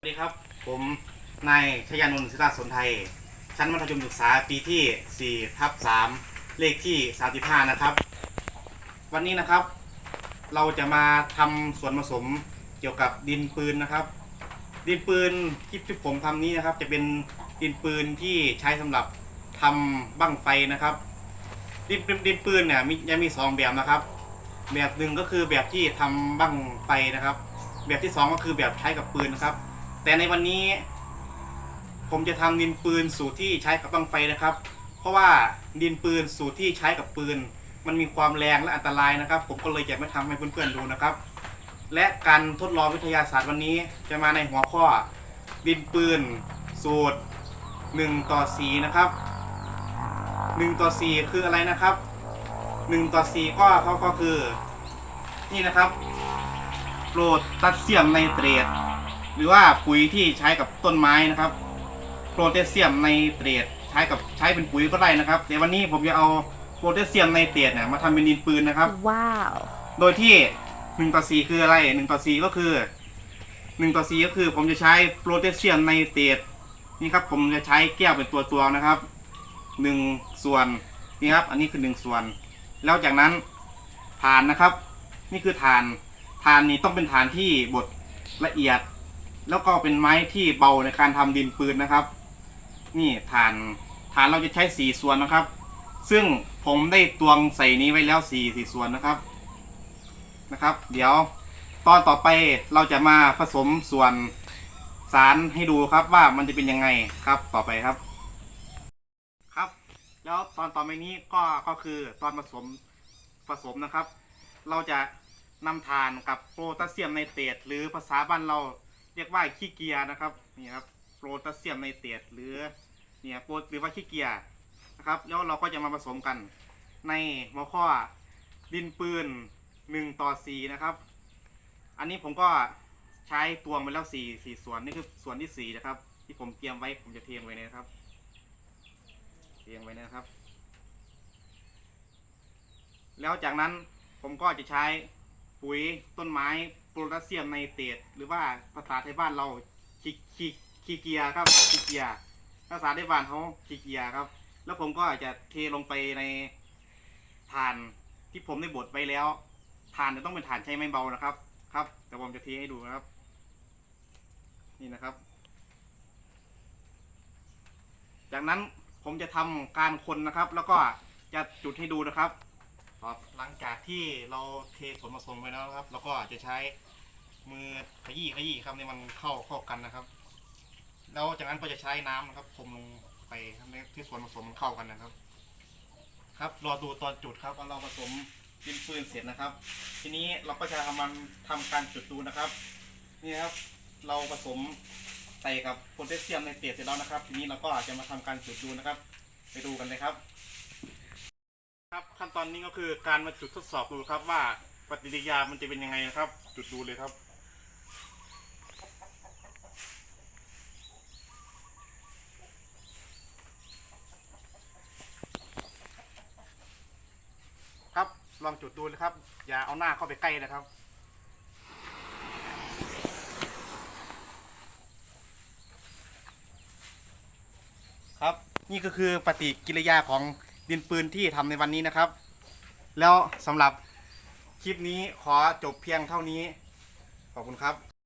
สวัสดีครับ ผมนายชยานนท์ศิลาสนไทย ชั้นมัธยมศึกษาปีที่4ทับ3เลขที่ 35 นะครับ วันนี้นะครับ เราจะมาทำส่วนผสมเกี่ยวกับดินปืนนะครับ ดินปืนที่ที่ผมทำนี้นะครับ จะเป็นดินปืนที่ใช้สำหรับทำบั้งไฟนะครับ ดินปืนดินปืนเนี่ยมียังมีสองแบบนะครับ แบบหนึ่งก็คือแบบที่ทำบั้งไฟนะครับ แบบที่สองก็คือแบบใช้กับปืนนะครับ แต่ในวันนี้ ผมจะทำดินปืนสูตรที่ใช้กับบังไฟนะครับ เพราะว่าดินปืนสูตรที่ใช้กับปืน มันมีความแรงและอันตรายนะครับ ผมก็เลยจะมาทำให้เพื่อนๆดูนะครับ และการทดลองวิทยาศาสตร์วันนี้จะมาในหัวข้อ ดินปืน สูตร 1 ต่อ4นะครับ1ต่อ4คืออะไรนะครับ1ต่อ4ก็เขาก็คือ นี่นะครับ โปรตัสเซียมไนเตรต หรือว่าปุ๋ยที่ใช้กับต้นไม้นะครับโพแทสเซียมไนเตรตใช้กับใช้เป็นปุ๋ยก็ได้นะครับแต่วันนี้ผมจะเอาโพแทสเซียมไนเตรตเนี่ยมาทำเป็นดินปืนนะครับ ว้าว โดยที่1ต่อ4คืออะไร1ต่อ4ก็คือ1ต่อ4ก็คือผมจะใช้โพแทสเซียมไนเตรตนี่ครับผมจะใช้แก้วเป็นตัวตวงนะครับ1ส่วนนี่ครับอันนี้คือ1ส่วน แล้วจากนั้นฐานนะครับ นี่คือฐานฐานนี้ต้องเป็นฐานที่บดละเอียด แล้วก็เป็นไม้ที่เบาในการทำดินปืนนะครับ นี่ฐานฐานเราจะใช้สี่ส่วนนะครับ ซึ่งผมได้ตวงใส่นี้ไว้แล้วสี่สี่ส่วนนะครับนะครับ เดี๋ยวตอนต่อไปเราจะมาผสมส่วนสารให้ดูครับว่ามันจะเป็นยังไงครับต่อไปครับ ครับ แล้วตอนต่อไปนี้ก็ก็คือตอนผสมผสมนะครับ เราจะนำทานกับโพแทสเซียมไนเตรตหรือภาษาบ้านเรา เรียกว่าขี้เกียร์นะครับนี่ครับโพแทสเซียมไนเตรตหรือเนี่ยโพหรือว่าขี้เกียร์นะครับแล้วเราก็จะมาผสมกันในหัวข้อดินปืน1ต่อ4นะครับ อันนี้ผมก็ใช้ตวงไปแล้ว4 4ส่วนนี่คือส่วนที่4นะครับ ที่ผมเตรียมไว้ผมจะเทียงไว้เนะครับเทงไว้นะครับ แล้วจากนั้นผมก็จะใช้ปุ๋ยต้นไม้ โพแทสเซียมไนเตรตหรือว่าภาษาไทยบ้านเราคีคีคีเกียครับคีเกียภาษาไทยบ้านเขาคีเกียครับ แล้วผมก็จะเทลงไปในถ่านที่ผมได้บดไว้แล้วถ่านจะต้องเป็นถ่านใช้ไม้เบานะครับ ครับแต่ผมจะเทให้ดูนะครับ นี่นะครับ จากนั้นผมจะทำการคนนะครับ แล้วก็จะจุดให้ดูนะครับ ครับหลังจากที่เราเทส่วนผสมไปแล้วนะครับ แล้วก็จะใช้มือขยี้ขยี้ครับให้มันเข้าเข้ากันนะครับ แล้วจากนั้นก็จะใช้น้ำนะครับพรมลงไปทำให้ที่ส่วนผสมมันเข้ากันนะครับ ครับรอดูตอนจุดครับว่าเราผสมดินปืนเสร็จนะครับ ทีนี้เราก็จะทำมันทำการจุดดูนะครับ นี่ครับเราผสมใส่กับโพแทสเซียมในเตรตเสร็จแล้วนะครับ ทีนี้เราก็จะมาทำการจุดดูนะครับ ไปดูกันเลยครับ ครับขั้นตอนนี้ก็คือการมาจุดทดสอบดูครับว่าปฏิกิริยามันจะเป็นยังไงนะครับ จุดดูเลยครับ ครับลองจุดดูนะครับ อย่าเอาหน้าเข้าไปใกล้นะครับ ครับ นี่ก็คือปฏิกิริยาของ ดินปืนที่ทำในวันนี้นะครับ แล้วสำหรับคลิปนี้ขอจบเพียงเท่านี้ ขอบคุณครับ